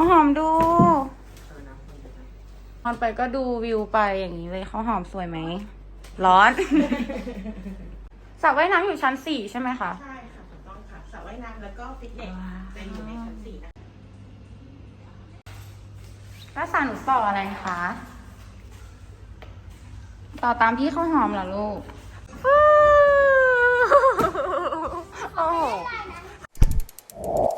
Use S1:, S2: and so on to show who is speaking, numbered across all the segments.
S1: ข้าวหอมดูตอนไปก็ดูวิวไปอย่างนี้เลยข้าวหอมสวยไหม ร้อน สระว่ายน้ำอยู่ชั้นสี่ใช่ไหมคะ
S2: ใช่ค่ะถูกต้องค่ะสระว่ายน้ำแล้วก็ฟิตเนส
S1: ว้าว
S2: จะอยู่ในชั้นสี่นะคะ
S1: แล้วสาหนูต่ออะไรคะ ต่อตามพี่ข้าวหอมเหรอลูก โอ้โห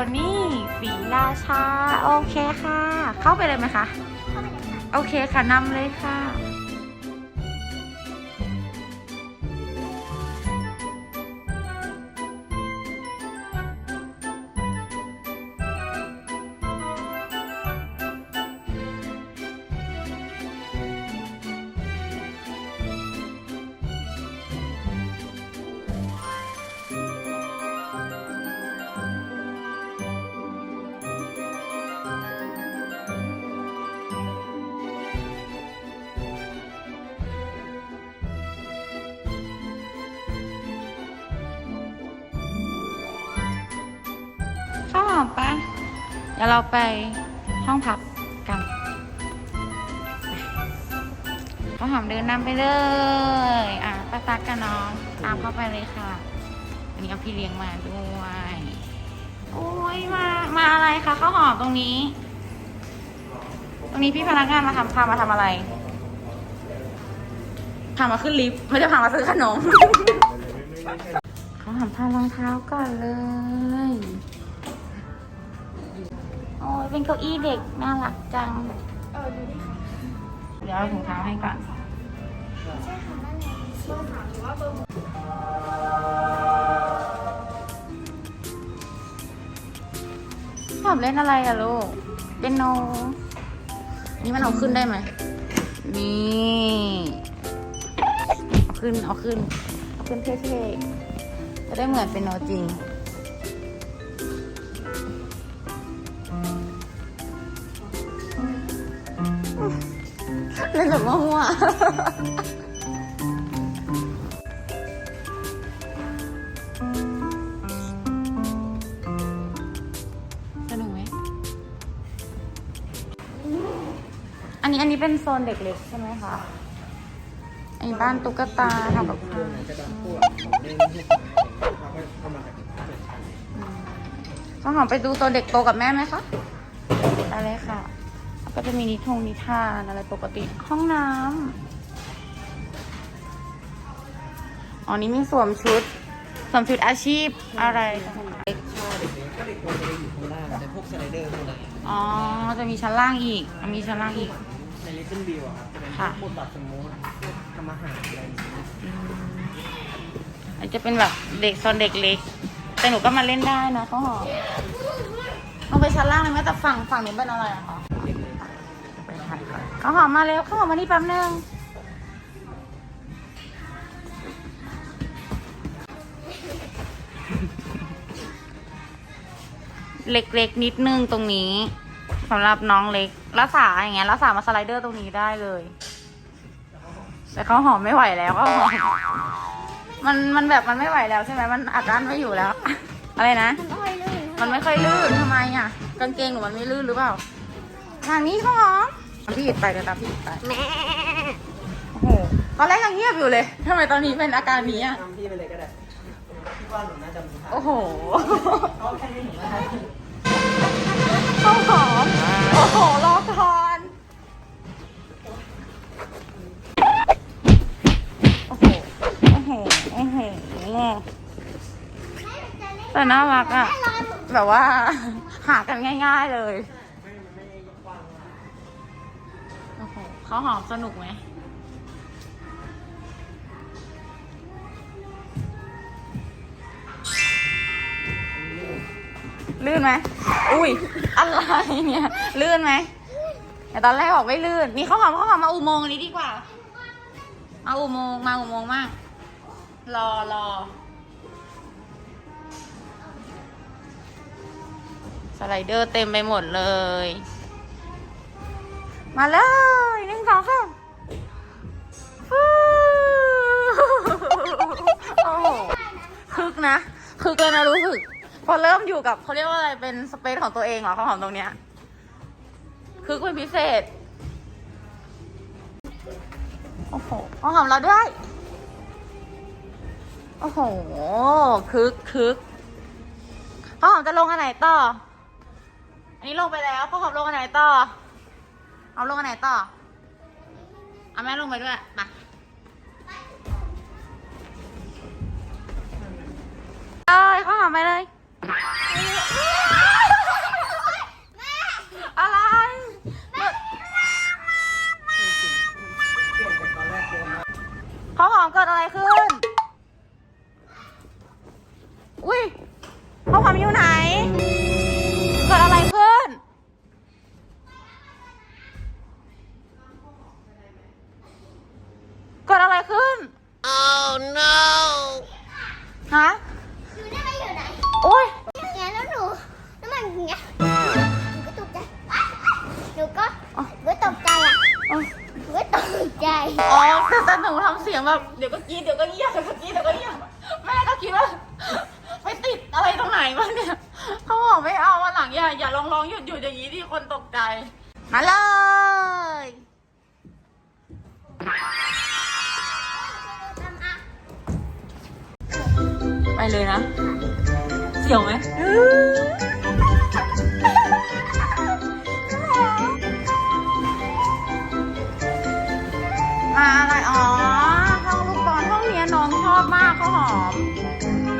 S3: คะ
S1: บอลโคนี่สีราชา โอเคค่ะ เข้าไปเลยไหมคะ
S3: เข้าไปเลยค่ะ
S1: โอเคค่ะนำเลยค่ะ ดี๋ยวเราไปห้องพักกันข้าวหอมเดินนำไปเลย อะป้าตักกับน้องตามเข้าไปเลยค่ะ อันนี้เอาพี่เลี้ยงมาด้วย โอ้ยมา มาอะไรคะข้าวหอมตรงนี้ ตรงนี้พี่พนักงานมาทำพามาทำอะไร พามาขึ้นลิฟต์ไม่ได้พามาซื้อขนม เขาทำท่ารองเท้าก่อนเลย ยเป็นเก้าอี้เด็ก น่ารักจัง
S3: เออดูดิค่ะ
S1: เดี๋ยวเอาถุงเท้าให้ก่อน
S3: ใช่ค่ะนั่นไงเบอร์สามหรือว่าเบอร์หก
S1: หอมเล่นอะไรอะลูก เป็นโน นี่มันเอาขึ้นได้ไหม นี่ เอาขึ้น เอาขึ้น เอาขึ้นเท่ๆ จะได้เหมือนเป็นโนจริง สนุกไหม อันนี้อันนี้เป็นโซนเด็กเล็กใช่ไหมคะอันนี้บ้านตุ๊กตาทำกับข้าว
S4: จะดังพวกของเล่นที่เขาก็เข้ามาจากเปิดชั้น
S1: ข้าวหอมไปดูโซนเด็กโตกับแม่ไหมคะได้เลยค่ะแล้ว ก็จะมีนิทงนิทานอะไรปกติห้องน้ำอ๋อนี่มีสวมชุดสวมชุดอาชีพอะไรต่าง
S4: ชอบเด็กนี้ก็เด็กควรจะได้อยู่ข้างล่างแต่พวกสไลเดอร์พวกอะไร
S1: ๆอ๋อจะมีชั้นล่างอีกมีชั้นล่างอีก
S4: ในลิตเติ้ลบิวอะครับจะเป็นพ
S1: ค่ะ
S4: วกบทบาทสมมติพวกทำอาหารอะไรอย่างเงี้ย
S1: อันนจะเป็นแบบเด็กโซนเด็กเล็ก แต่หนูก็มาเล่นได้นะเขาหอมเอาไปชั้นล่างเลยไหมแต่ฝั่งฝั่งนี้เป็นอะไรอะคะ
S4: เข้า
S1: วหอมมาเร็วข้าวหอมมานี่แป๊บนึงเล็กๆนิดนึงตรงนี้สำหรับน้องเล็กรักษาอย่างเงี้ยรักษามาสไลเดอร์ตรงนี้ได้เลยแต่เขาหอมไม่ไหวแล้วข้าหอมมันมันแบบมันไม่ไหวแล้วใช่ไหมมันอัดอั้นไม่อยู่แล้ว อะไรนะ
S3: มัน
S1: ไม่ค่อยลื่นทำไมอะกางเกงหนูมันไม่ลื่นหรือเปล่าทางนี้ข้าหอม พี่อิดไปเดี๋ยวตามพี่อิดไป
S3: แม่
S1: โอ้โหตอนแรกยังเงียบอยู่เลยทำไมตอนนี้เป็นอาการนี้อะ
S4: ทำพี่ไปเลยก็ได้พี่ว่าหนูน่าจะมีทาง
S1: โอ้โห
S4: เอาแค่นี้หนูว่าได้
S1: ข้าวหอมโอ้โหรอก่อนโอ้โหโอ้โหโอ้โหแต่น่ารักอะแบบว่าหากันง่าย ๆเลย เขาหอมสนุกไหมลื่นไหม อุ้ย อะไรเนี่ย ลื่นไหม แต่ตอนแรกบอกไม่ลื่น นี่เขาหอมเขาหอมมาอุโมงค์อันนี้ดีกว่า มาอุโมงค์มาอุโมงค์มาก รอรอ สไลเดอร์เต็มไปหมดเลย มาเลยหนึ่งสองสองสามฟูโอ้โหคึกนะคึกเลยนะรู้สึก พอเริ่มอยู่กับเขาเรียกว่าอะไรเป็นสเปซของตัวเองเหรอข้าวหอมตรงเนี้ยคึกเป็นพิเศษ โอ้โหข้าวหอมเราด้วย โอ้โห คึกคึกข้าวหอมจะลงอันไหนต่อ อันนี้ลงไปแล้วข้าวหอมลงอันไหนต่อ เอาลงอันไหนต่อ เอาแม่ลงไปด้วยมาเอ้ยข้าวหอมไปเลย อะไร
S4: เปลี่ยนจากตอนแรกเดินมา
S1: ข้าวหอมเกิดอะไรขึ้น อุ้ยข้าวหอมอยู่ไหน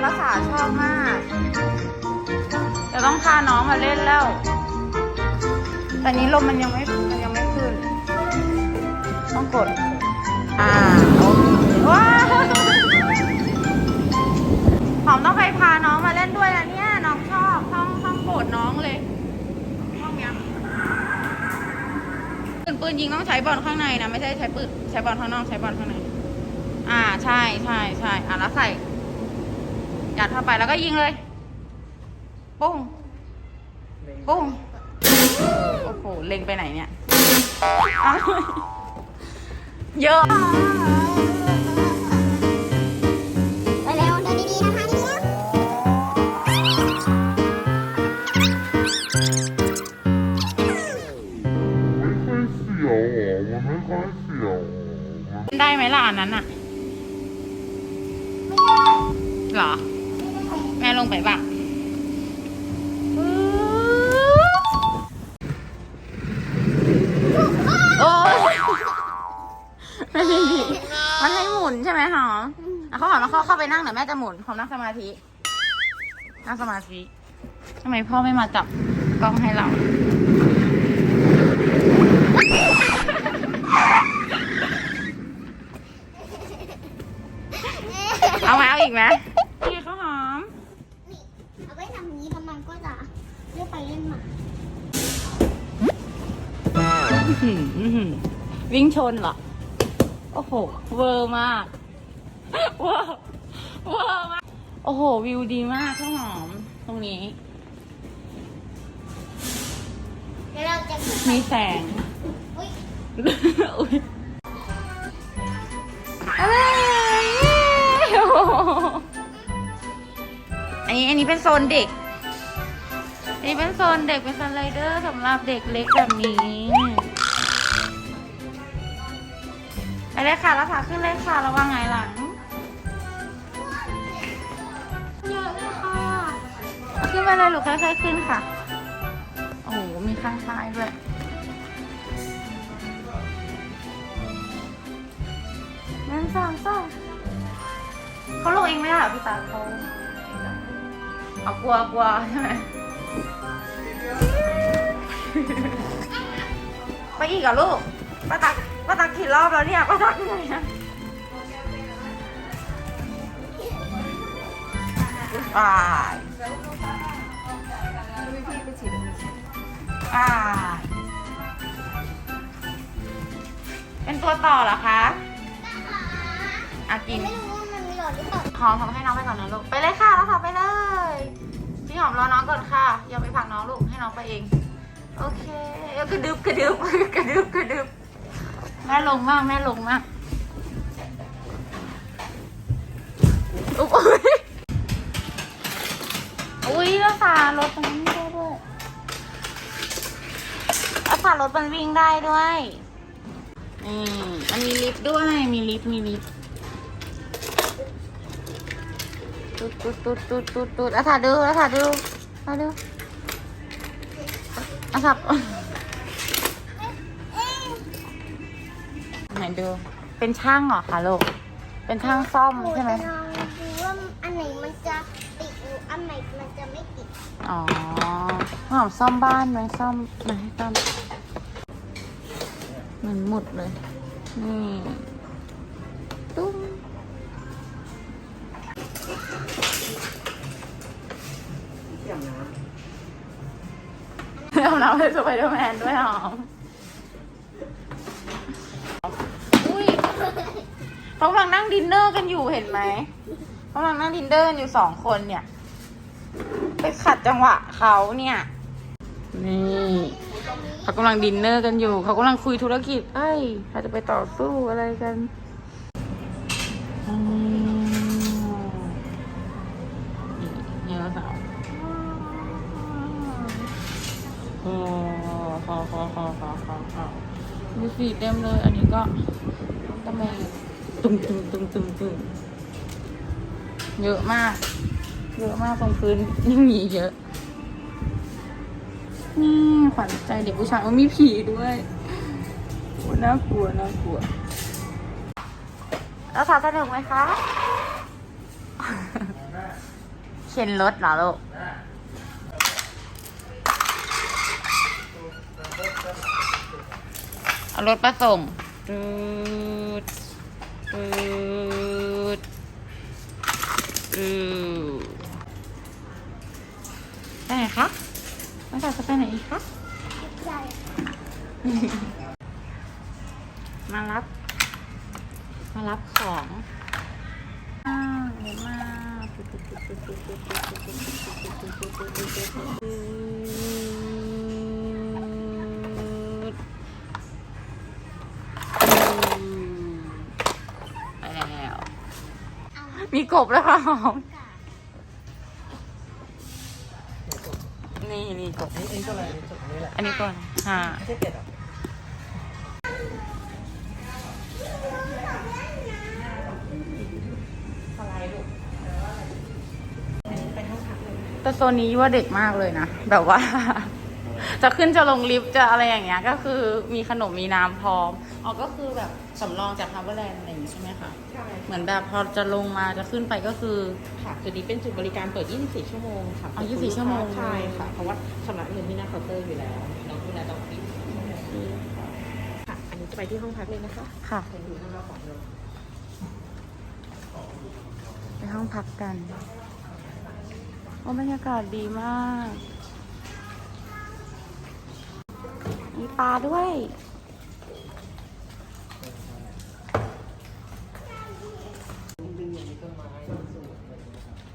S1: รักษาชอบมากจะต้องพาน้องมาเล่นแล้ว แต่นี้ลมมันยังไม่มันยังไม่ขึ้น ต้องกด อ่าว้าวหอมต้องไปพาน้องมาเล่นด้วยนะเนี่ย น้องชอบห้องห้องโปรดน้องเลยห้องเนี้ยปืนปืนยิงต้องใช้บอลข้างในนะ ไม่ใช่ใช้ปืนใช้บอลข้างนอกใช้บอลข้างใน อ่าใช่ใช่ใช่อะแล้วใส่ ยัดเข้าไปแล้วก็ยิงเลยปุ้งปุ้งโอ้โหเล็งไปไหนเนี่ยอ้าวเยอะ
S3: ไปเร็วเดินดีๆนะคะเร็ว
S5: ไม่ค่อยเสียวอะมันไม่ค่อยเสียวอะ
S1: ได้ไหมล่ะอันนั้นอะเหรอแม่ลง ไปบ้างโอ้ยไม่มีมันให้หมุนใช่ไหมหอมอะเขาหอมแล้วเขาเข้าไปนั่งเดี๋ยวแม่จะหมุนหอมนั่งสมาธิ นั่งสมาธิทำไมพ่อไม่มาจับกล้องให้เราเอาไหมเอาอีกไหม วิ่
S3: ง
S1: ชนเหรอ โอ้โห เวอร์มาก เวอร์เวอร์มาก โอ้โห วิวดีมากข้าวหอม ตรงนี้
S3: เดี๋ยวเราจะขึ้น
S1: มีแสง
S3: อุ้ย
S1: อุ๊ยอะไรเย้โอ้โหอันนี้อันนี้เป็นโซนเด็ก อันนี้เป็นโซนเด็กเป็นสไลเดอร์สำหรับเด็กเล็กแบบนี้ เลยค่ะแล้วขาขึ้นเลยค่ะ ระวังไงหลังเยอะเลยค่ะขึ้นไปเลยลูกค่อยๆขึ้นค่ะ โอ้โห มีข้างซ้ายด้วยนึ่งสองสองเขาลงเองไม่ได้หรอพี่ตาเขาเอากลัวกลัวใช่ไหมไปอีกเหรอลูกป้าตัก ป้าตักกี่รอบแล้วเนี่ยป้าตักเหนื่อยนะไปไปเป็นตัวต่อเหรอคะอากิน
S3: ไม่รู้ว่ามันมีหลอดหรือเปล่า
S1: หอมทำให้น้องไปก่อนนะลูก ไปเลยค่ะแล้วค่ะไปเลย พี่หอมรอน้องก่อนค่ะ อย่าไปผลักน้องลูก ให้น้องไปเอง โอเคเอากระดึบกระดึบกระดึบกระดึบ มแม่ลงมากแม่ลงมากอุ๊ยอุ้ยแล้วสารถมันวิ่งได้ด้วยแล้วสารถมันวิ่งได้ด้วยนี่มันมีลิฟต์ด้วยมีลิฟต์มีลิฟต์ตุ๊ดตุ๊ดตุ๊ดตุ๊ดตุ๊ดตุ๊ดอะถ่ายดูอะถ่ายดูถ่ายดูอะสับ ดู เป็นช่างเหรอคะลูก เป็นช่างซ่อม
S3: หนู
S1: ใช่ไหม
S3: จะลองดูว่าอันไหนมันจะติดหรืออันไหนมันจะไม่ติด
S1: อ๋อหอมซ่อมบ้านไหมซ่อมไหนซ่อมเหมือนหมุดเลย นี่ตุ้ม
S4: เที่ยงน้
S1: เอาน้ำให้สไปเดอร์แมนด้วยหอมอุ้ย เขากำลังนั่งดินเนอร์กันอยู่เห็นไหมเขากำลังนั่งดินเนอร์กันอยู่สองคนเนี่ย ไปขัดจังหวะเขาเนี่ย นี่เขากำลังดินเนอร์กันอยู่ เขากำลังคุยธุรกิจ เอ้ยเขาจะไปต่อสู้อะไรกันอืมนี่เยอะสาวโอ้ขอขอขอขอขอขอดูสีเต็มเลย อันนี้ก็ตะเมง ตุ้มตุ้มตุ้มตุ้มตุ้มเยอะมาก เยอะมากตรงพื้นยังมีเยอะ นี่ขวัญใจเด็กผู้ชายว่ามีผีด้วยโอ้น่ากลัวน่ากลัวแล้วสาวสนุกไหมคะ เข็นรถเหรอลูกเอารถมาส่งตืด ตืดตืดไปไหนคะน้องสาวจะไปไหนอีกคะ
S3: ใหญ่
S1: มารับ มารับของอ่าเห็นมา มีกบแล้วค่ะหอมนี่นี่กบำ
S4: อันนี้ตัวอะไรอันนี้ตัวนี้แหละ
S1: อันนี้ก่อนค่ะ
S4: ไม่ใช่เป็ดอะ
S1: แต่โซนนี้ว่าเด็กมากเลยนะ แบบว่า จะขึ้นจะลงลิฟต์จะอะไรอย่างเงี้ยก็คือมีขนมมีน้ำพร้อมอ๋อก็คือแบบสำรองจากฮาร์เบอร์แลนด์อะไรอย่างงี้ใช่ไหมคะ
S2: ใช่
S1: เหมือนแบบพอจะลงมาจะขึ้นไปก็คือ
S2: ค่ะจุดนี้เป็นจุดบริการเปิด 24 ชั่วโมงค่ะ
S1: อ๋อ24ชั่วโมง
S2: ใช่ค่ะ เพราะว่าชำระเงินที่หน้าเคาน์เตอร์อยู่แล้วเราดูแลต่อปีค่ะ อันนี้จะไปที่ห้องพักเลยนะคะ
S1: ค่ะ
S2: เชิญดูห้องรับของเรา
S1: ไปห้องพักกันโอ้บรรยากาศดีมาก มีปลาด้วย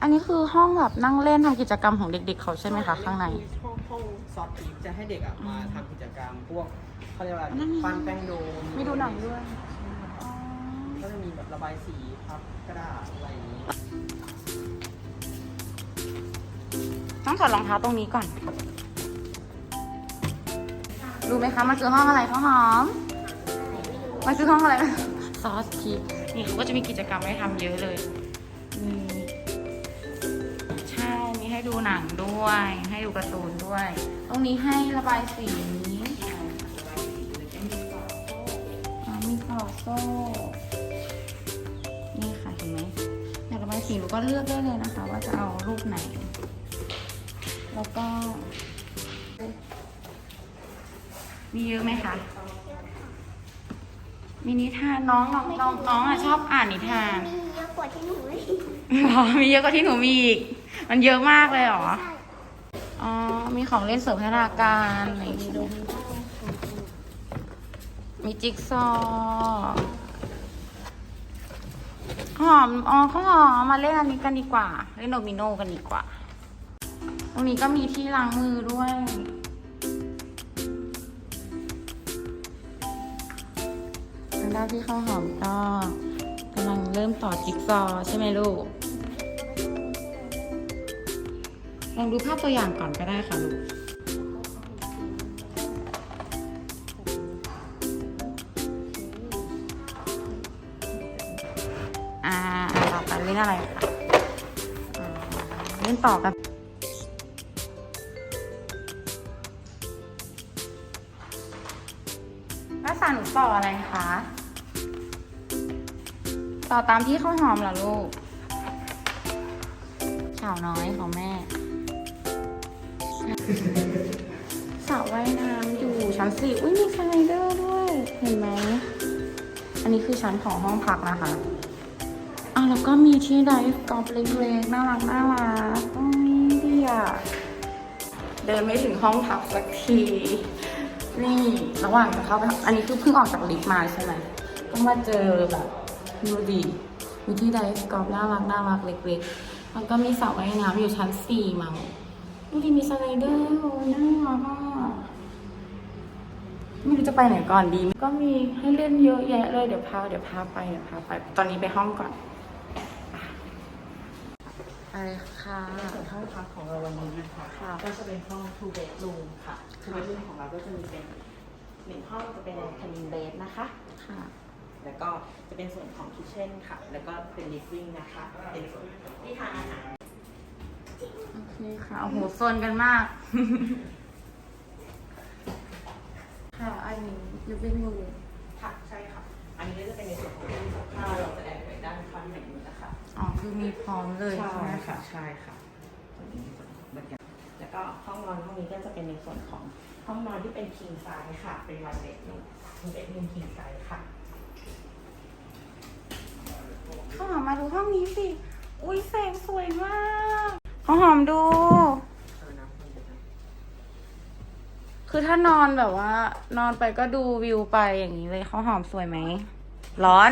S1: อันนี้คือห้องแบบนั่งเล่นทำกิจกรรมของเด็ก ๆ เขาใช่ไหมคะข้างใน
S4: ห้องห้องซอฟต์ทีจะให้เด็กอะมาทำกิจกรรมพวกเขาเรียกว่า
S1: อันนั้นมี
S4: ปั้นแป้งโดม
S1: มีดูหนังด้วย
S4: ก็จะมีแบบระบายสีพับกระดาษอะไรอย่างนี้
S1: ต้องถอดรองเท้าตรงนี้ก่อน รู้ไหมคะมันคือห้องอะไรข้าวหอมมันคือห้องอะไรซอสคิดนี่เขาก็จะมีกิจกรรมให้ทำเยอะเลยนี่ใช่มีให้ดูหนังด้วย ให้ดูการ์ตูนด้วย ตรงนี้ให้ระบายสีอ๋อมีกรอบโซ่ นี่ค่ะเห็นไหมอยากระบายสีหนูก็เลือกได้เลยนะคะ ว่าจะเอารูปไหน แล้วก็ มีเยอะไหมคะ มีนิทานน้องน้องน้องน้องอะชอบอ่านนิทาน
S3: มีเยอะกว่าที่หนูเลย
S1: หรอมีเยอะกว่าที่หนูมีอีก มันเยอะมากเลยเหรอ
S3: ใช่
S1: อ๋อ มีของเล่นเสริมพัฒนาการอะไรอย่างงี้ด้วยมีจิ๊กซอว์หอม อ๋อข้าวหอมมาเล่นอันนี้กันดีกว่า เล่นโดมิโนกันดีกว่า ตรงนี้ก็มีที่ล้างมือด้วย ก้าวที่ข้าวหอมก็กำลังเริ่มต่อจิ๊กซอว์ใช่ไหมลูก ลองดูภาพตัวอย่างก่อนก็ได้ค่ะลูกอ่าต่อไปเล่นอะไรคะเล่นต่อกันนักสานต่ออะไรคะ ต่อตามที่ข้าวหอมเหรอลูกสาวน้อยของแม่สระว่ายน้ำอยู่ชั้นสี่อุ้ยมีสไลเดอร์ด้วย เห็นไหม อันนี้คือชั้นของห้องพักนะคะอะแล้วก็มีที่ไดฟ์กอล์ฟเล็กๆน่ารักน่ารักโอ้ยดีอะเดินไม่ถึงห้องพักสักที นี่ระหว่างจะเข้าไป อันนี้คือเพิ่งออกจากลิฟต์มาใช่ไหมก็มาเจอแบบ ดูดีมีที่ไดฟ์กอล์ฟน่ารักน่ารักเล็กๆ แล้วก็มีสระว่ายน้ำอยู่ชั้นสี่มั้งดูดีมีสไลเดอร์โอ้น่ารักอะไม่รู้จะไปไหนก่อนดี ก็มีให้เล่นเยอะแยะเลย เดี๋ยวพา เดี๋ยวพาไป เดี๋ยวพาไป ตอนนี้ไปห้องก่อนอะไรค่ะ
S2: ส่วนห้องพักของเราวันนี้นะคะ
S1: ค่ะ
S2: ก็จะเป็นห้อง two bedroom ค่ะ two bedroom ของเราก็จะมีเป็นหนึ่งห้องจะเป็น twin bed นะคะ
S1: ค่ะ
S2: แล้วก็จะเป็นส่วนของ kitchen ค่ะ แล้วก็เป็น living นะคะ เป็นส่วนที่ทานอาหาร
S1: โอเคค่ะ โอ้โหโซนกันมาก ค่ะ อันนี้ living room
S2: ค่ะ ใช่ค่ะ อันนี้ก็จะเป็นในส่วนของตู้กับข้าวเราแสดงไว้ด้านข้างในนี้นะคะ
S1: อ๋อ คือมีพร้อมเลยใช่ไหมคะ
S2: ใช่ค่ะส่วนนี้ในส่วนของบรรยากาศแล้วก็ห้องนอนห้องนี้ก็จะเป็นในส่วนของห้องนอนที่เป็น king size ค่ะ เป็นวันเด็กนุ่มเป็นเป็น king size ค่ะ
S1: ข้าวหอมมาดูห้องนี้สิ อุ้ยแสงสวยมากข้าวหอมดู คือถ้านอนแบบว่า นอนไปก็ดูวิวไปอย่างนี้เลยข้าวหอมสวยไหม ร้อน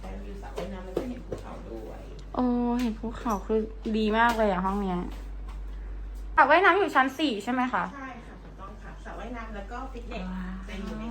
S2: ได้วิวสระว่ายน้ำแล้วก็เห็นภูเขาด้วย
S1: โอ้เห็นภูเขาคือดีมากเลยอะห้องเนี้ยสระว่ายน้ำอยู่ชั้นสี่ใช่ไหมคะ
S2: ใช่ค่ะถูกต้องค่ะสระว่ายน้ำแล้วก็ฟิตเนส
S1: ว้าว
S2: จะอยู่ใน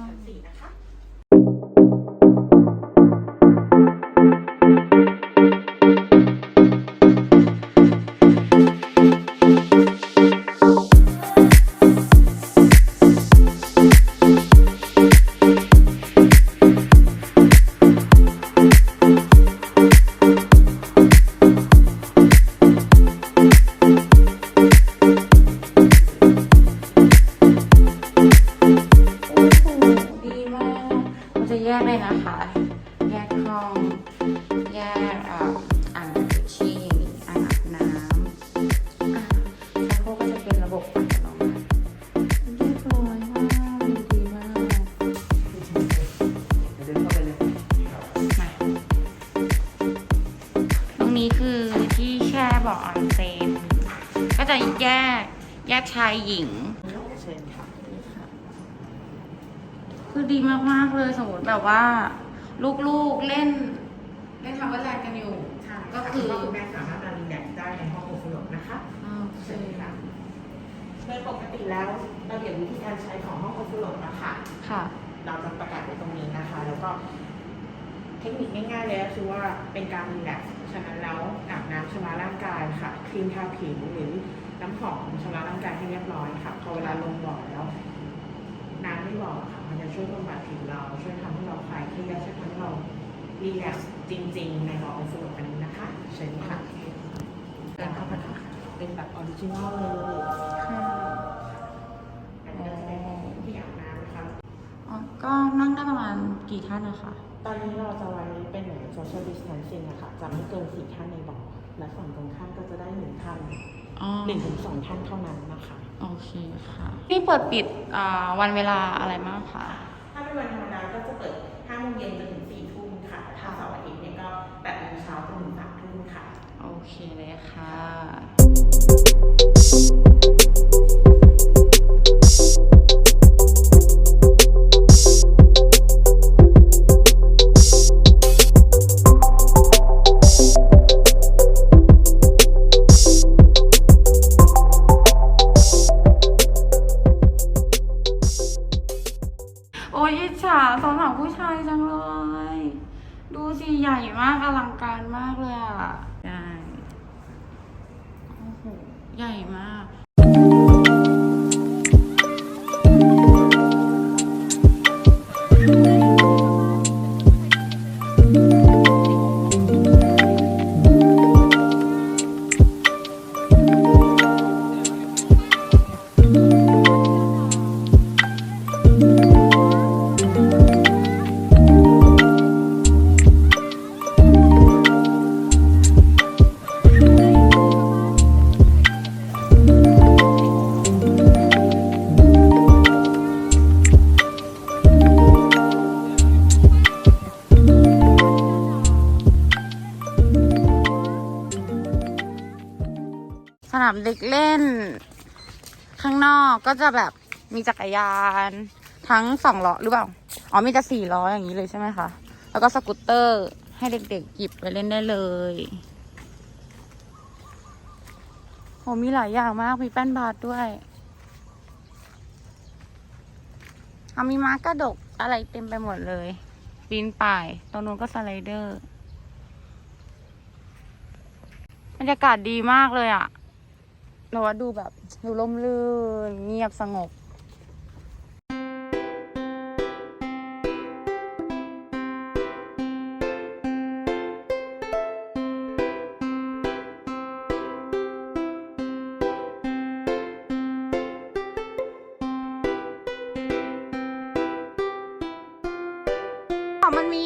S1: ดีมากๆเลย สมมติแบบว่า ลูกๆเล่น เล่นทำอะไรกันอยู่ก็คือ
S2: ณพ่คุณแม่สามารถมารีแลกซ์ได้ในห้องโอฟลกนะคะ
S1: โอเค
S2: เชิญค่ะโดยปกติแล้วระเบียบวิธีการใช้ของห้องโอฟลกนะคะ
S1: ค่ะ
S2: เราจะประกาศไว้ตรงนี้นะคะ แล้วก็เทคนิคง่ายๆเลยก็คือว่าเป็นการรีแลกซ์ฉะนั้นแล้วอาบน้ำชำระร่างกายค่ะครีมทาผิวหรือน้ำหอมชำระร่างกายให้เรียบร้อยค่ะ พอเวลาลงบ่อแล้ว น้ำไม่บ่อค่ะ มันจะช่วยบำบัดผิวเรา ช่วยทำให้เราคลายเครียดช่วยทำให้เรารีแลกซ์จริง ๆ ในบ่อสนุกอันนี้นะคะเชิญค่ะ
S1: เดินเข้าไปค่ะ
S2: เป็นแบบออริจินอลเลย
S1: ค่ะ
S2: อันนี้ก็จะเป็นที่อาบน้ำนะคะ
S1: อ๋อก็นั่งได้ประมาณกี่ท่านนะคะ
S2: ตอนนี้เราจะไว้เป็นเหมือน social distancing อะค่ะจะไม่เกินสี่ท่านในบ่อและฝั่งตรงข้ามก็จะได้หนึ่งท่าน
S1: อ๋อ
S2: หนึ่งถึงสองท่านเท่านั้นนะคะ
S1: โอเคค่ะ นี่เปิดปิดอ่าวันเวลาอะไรบ้างคะ
S2: ถ้าเป็นวันธรรมดาก็จะเปิดห้าโมงเย็นจนถึงสี่ทุ่มค่ะ ถ้าเสาร์อาทิตย์เนี่ยก็แปดโมงเช้าจนถึงสามทุ่มค่ะ
S1: โอเคเลยค่ะ ก็จะแบบมีจักรยานทั้งสองล้อหรือเปล่า อ๋อมีแต่สี่ล้ออย่างนี้เลยใช่ไหมคะ แล้วก็สกูตเตอร์ให้เด็กๆหยิบไปเล่นได้เลยโหมีหลายอย่างมาก มีแป้นบาสด้วยเอามีม้ากระดกอะไรเต็มไปหมดเลย ปีนป่าย ตรงนู้นก็สไลเดอร์ บรรยากาศดีมากเลยอะ เราว่าดูแบบดูร่มรื่นเงียบสงบอ๋อมันมี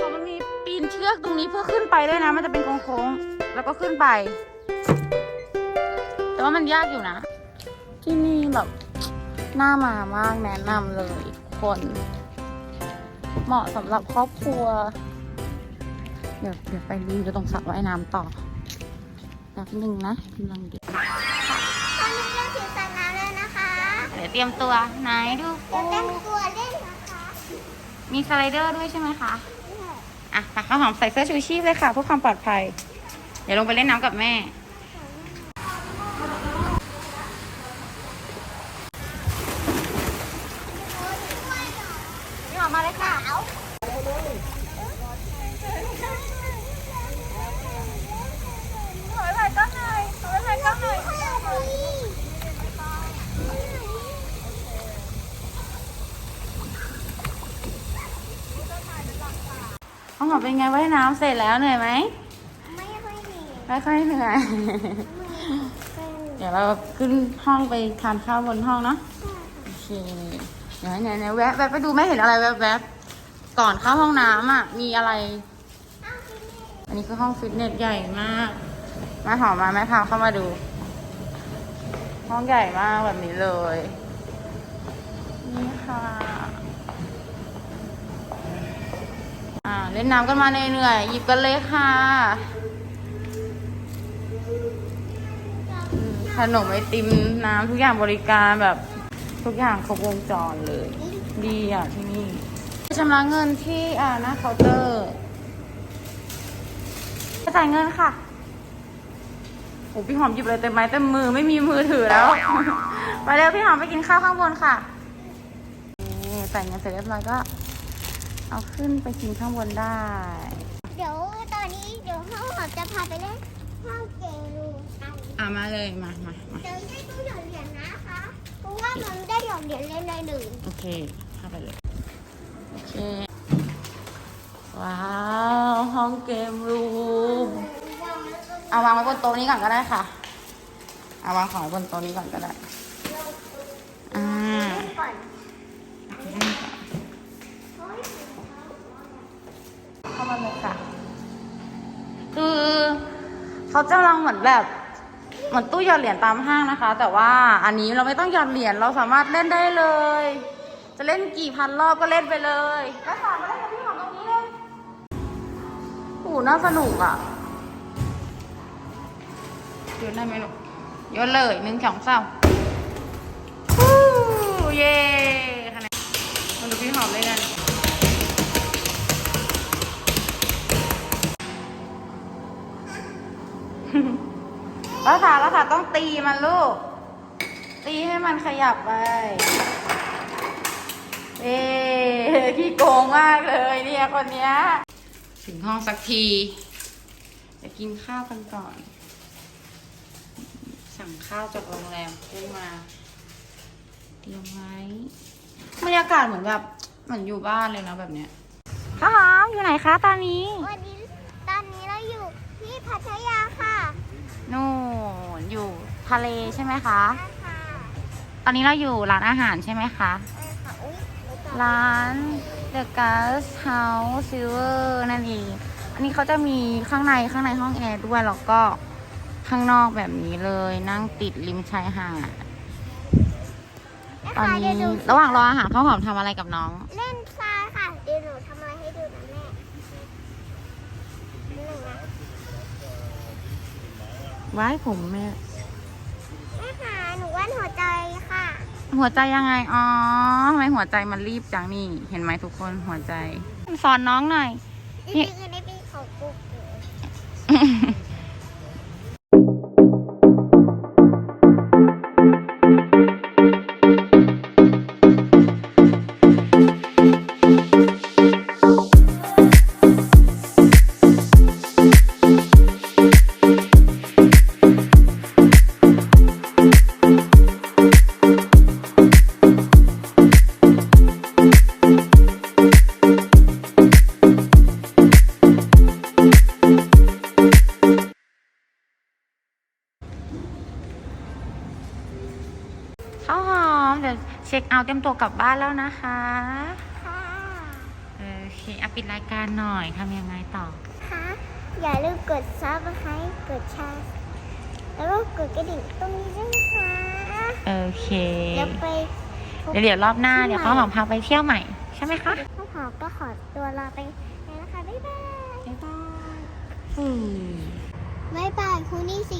S1: อ๋อมันมีปีนเชือกตรงนี้เพื่อขึ้นไปด้วยนะ มันจะเป็นโค้งๆ แล้วก็ขึ้นไป ว่ามันยากอยู่นะ ที่นี่แบบน่ามามากแนะนำเลยทุกคน เหมาะสำหรับครอบครัว เดี๋ยวเดี๋ยวไปรีวิวตรงสระว่ายน้ำต่อแป๊บหนึ่งนะกำลังเดี๋ยว
S3: ตอนนี้เราถึงสระน้ำแล้วนะคะ
S1: เดี๋ยวเตรียมตัวไหนดู
S3: เดี๋ยวเต้นตัวเล่นนะคะ
S1: มีสไลเดอร์ด้วยใช่ไหมคะอะตักข้าวหอมใส่เสื้อชูชีพเลยค่ะเพื่อความปลอดภัย เดี๋ยวลงไปเล่นน้ำกับแม่ นี่ออกมาเลยค่ะ ถอยไปก็หน่อยถอยไปก็หน่อย ข้าวหอมเป็นไงว่ายน้ำ เสร็จแล้วเหนื่อยไหม
S3: ไม่ค่อยดี
S1: ไม่ค่อยเหนื่อยเดี๋ยวเราขึ้นห้องไปทานข้าวบนห้องเนาะโอเคเดี๋ยวไหนไหนแวะแวะไปดูแม่เห็นอะไรแวบแวบก่อนเข้าห้องน้ำอะมีอะไร อันนี้คือห้องฟิตเนสใหญ่มากแม่หอมมาแม่พาเข้ามาดู ห้องใหญ่มากแบบนี้เลย นี่ค่ะ อ่าเล่นน้ำกันมาเหนื่อยๆหยิบกันเลยค่ะ ขนมไอติมน้ำทุกอย่างบริการแบบทุกอย่างครบวงจรเลย ดีอะที่นี่ชำระเงินที่อ่าหน้าเคาน์เตอร์จะจ่ายเงินค่ะโอ้พี่หอมหยิบเลยเต็มไม้เต็มมือไม่มีมือถือแล้ว ไปเร็วพี่หอมไปกินข้าวข้างบนค่ะนี่จ่ายเงินเสร็จเรียบร้อยก็ เอาขึ้นไปกินข้างบนได้
S3: เดี๋ยวตอนนี้เดี๋ยวห้องหอมจะพาไปเล่นห้องเกลูกัน
S1: อ่ามาเลยมามามา
S3: เดี๋ยวได้ตู้หยอดเหรียญนะคะเพราะว่ามันได้หยอดเหรียญเล่นได้หนึ่ง
S1: โอเคเข้าไปเลยโอเคว้าวห้องเกมรูมเอาวางไว้บนโต๊ะนี้ก่อนก็ได้ค่ะเอาวางของไว้บนโต๊ะนี้ก่อนก็ได้ อ่า
S3: ก่อน
S1: เข้ามาเลยค่ะ คือเขาจะลังเหมือนแบบเหมือนตู้หยอดเหรียญตามห้างนะคะ แต่ว่าอันนี้เราไม่ต้องหยอดเหรียญเราสามารถเล่นได้เลย จะเล่นกี่พันรอบก็เล่นไปเลยก็สามมาเล่นกับพี่หอมตรงนี้เลยโอ้น่าสนุกอะโยนได้ไหมลูกโยนเลยหนึ่งสองสามฮู้เย่คะแนนมาดูพี่หอมเล่นกันแล้วถาแล้วถาต้องตีมันลูก ตีให้มันขยับไป เอ๊ขี้โกงมากเลยเนี่ยคนเนี้ย ถึงห้องสักที จะกินข้าวกันก่อน สั่งข้าวจากโรงแรมขึ้นมา เตรียมไว้บรรยากาศเหมือนแบบเหมือนอยู่บ้านเลยนะแบบเนี้ยข้าวหอมอยู่ไหนคะตอนนี้
S3: วันนี้ตอนนี้เราอยู่ที่ พัทยาค่ะ
S1: นู่นอยู่ทะเลใช่ไหมคะ
S3: ใช่ค่ะ
S1: ตอนนี้เราอยู่ร้านอาหารใช่ไหมคะ
S3: ใช่ค่ะอุ้ยเดี๋ยวก่อน
S1: ร้าน The Gas House Silver นั่นเอง อันนี้เขาจะมีข้างในข้างในห้องแอร์ด้วยแล้วก็ข้างนอกแบบนี้เลยนั่งติดริมชายหาดตอนนี้
S3: เดี๋ยวดู
S1: ระหว่างรออาหารข้าวหอมทำอะไรกับน้อง
S3: เล่นทรายค่ะ เดี๋ยวหนูทำอะไรให้ดูนะแม่นิดนึงนะ
S1: ไว้ผมแม่
S3: แม่ค่ะหนูวาดหัวใจค่ะ
S1: หัวใจยังไง อ๋อทำไมหัวใจมันรีบจังนี่ เห็นไหมทุกคนหัวใจ สอนน้องหน่อย
S3: จ
S1: นี่
S3: ริงๆในปีของกุ๊
S1: บบ้านแล้วนะคะ
S3: ค่ะ
S1: โอเคอะปิดรายการหน่อยทำยังไงต่อ
S3: ค่ะอย่าลืมกดซับสไครต์กดแชร์แล้วก็กดกระดิ่งตรงนี้ด้วยนะคะ
S1: โอเค
S3: เดี๋ยวไปพบ
S1: เดี๋ยวเดี๋ยวรอบหน้าเดี๋ยวข้าวหอมพาไปเที่ยวใหม่ใช่ไหมคะ
S3: ข้าวหอมก็ขอตัวลาไปแล้วนะคะบ๊ายบาย
S1: บ๊ายบายอืม
S3: บ๊ายบายคุณนี่สี